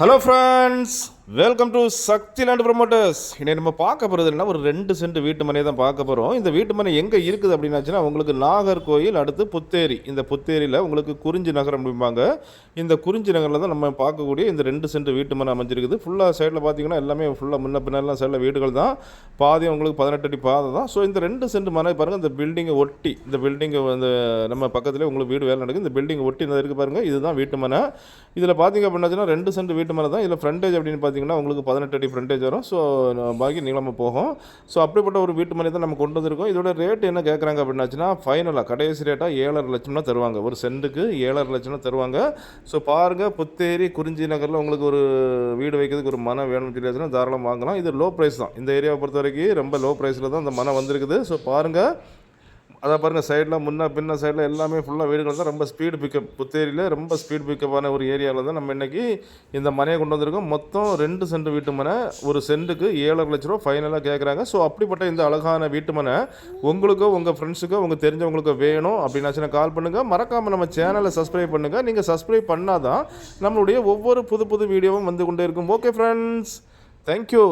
Hello friends welcome to Sakthi land promoters இன்னைக்கு நம்ம பார்க்க போகிறது என்ன ஒரு ரெண்டு சென்ட் வீட்டு மனையை தான் பார்க்க போகிறோம் இந்த வீட்டு மனை எங்கே இருக்குது அப்படின்னாச்சுன்னா உங்களுக்கு நாகர்கோயில் அடுத்து புத்தேரி. இந்த புத்தேரியில் உங்களுக்கு குறிஞ்சி நகரம் அப்படிம்பாங்க. இந்த குறிஞ்சி நகரில் தான் நம்ம பார்க்கக்கூடிய இந்த ரெண்டு சென்ட் வீட்டு மனை அமைஞ்சிருக்குது. ஃபுல்லாக சைடில் பார்த்தீங்கன்னா எல்லாமே ஃபுல்லாக முன்ன பின்னெல்லாம் சைடில் வீடுகள் தான். பாதி உங்களுக்கு பதினெட்டு அடி பாதை தான். ஸோ இந்த ரெண்டு சென்ட் மனை பாருங்கள் இந்த பில்டிங்கை ஒட்டி இந்த பில்டிங்கை வந்து நம்ம பக்கத்துலேயே உங்களுக்கு வீடு வேலை நடக்குது. இந்த பில்டிங் ஒட்டி இருக்குது பாருங்கள் இதுதான் வீட்டு மனை. இதில் பார்த்தீங்க அப்படின்னாச்சுன்னா ரெண்டு சென்ட் வீட்டு மனை தான். இதில் ஃப்ரண்டேஜ் அப்படின்னு பார்த்தீங்கன்னா உங்களுக்கு பதினெட்டு அடி ஃப்ரண்டேஜ் வரும். ஸோ பாக்கி நீளமாக போகும். ஸோ அப்படிப்பட்ட ஒரு வீட்டு மனை தான் நம்ம கொண்டு வந்திருக்கோம். இதோட ரேட் என்ன கேட்குறாங்க அப்படின்னாச்சுன்னா ஃபைனலாக கடைசி ரேட்டாக ஏழரை லட்சம் தான் தருவாங்க. ஒரு சென்ட்டுக்கு ஏழரை லட்சம் தான் தருவாங்க. ஸோ பாருங்கள் புத்தேரி குறிஞ்சி நகரில் உங்களுக்கு ஒரு வீடு வைக்கிறதுக்கு ஒரு மனம் வேணும்னு சொல்லியாச்சுன்னா தாராளம் வாங்கலாம். இது லோ ப்ரைஸ் தான். இந்த ஏரியாவை பொறுத்த வரைக்கும் ரொம்ப லோ ப்ரைஸில் தான் அந்த மனம் வந்திருக்குது. ஸோ பாருங்கள் அதை பாருங்கள் சைடில் முன்னே பின்ன சைடில் எல்லாமே ஃபுல்லாக வீடுகள் தான் ரொம்ப ஸ்பீடு பிக்கப் புத்தேரியில் ரொம்ப ஸ்பீடு பிக்கப்பான ஒரு ஏரியாவில் தான் நம்ம இன்றைக்கி இந்த மனையை கொண்டு வந்திருக்கோம். மொத்தம் ரெண்டு சென்ட் வீட்டு மனை ஒரு சென்ட்டுக்கு ஏழரை லட்ச ரூபா ஃபைனலாக கேட்குறாங்க ஸோ அப்படிப்பட்ட இந்த அழகான வீட்டு மனை உங்களுக்கோ உங்கள் ஃப்ரெண்ட்ஸுக்கோ உங்கள் தெரிஞ்சவங்களுக்கோ வேணும் அப்படின்னாச்சுன்னா கால் பண்ணுங்கள் மறக்காமல் நம்ம சேனலை சப்ஸ்கிரைப் பண்ணுங்கள் நீங்கள் சப்ஸ்கிரைப் பண்ணால் தான் நம்மளுடைய ஒவ்வொரு புது புது வீடியோவும் வந்து கொண்டே இருக்கும். Okay friends thank you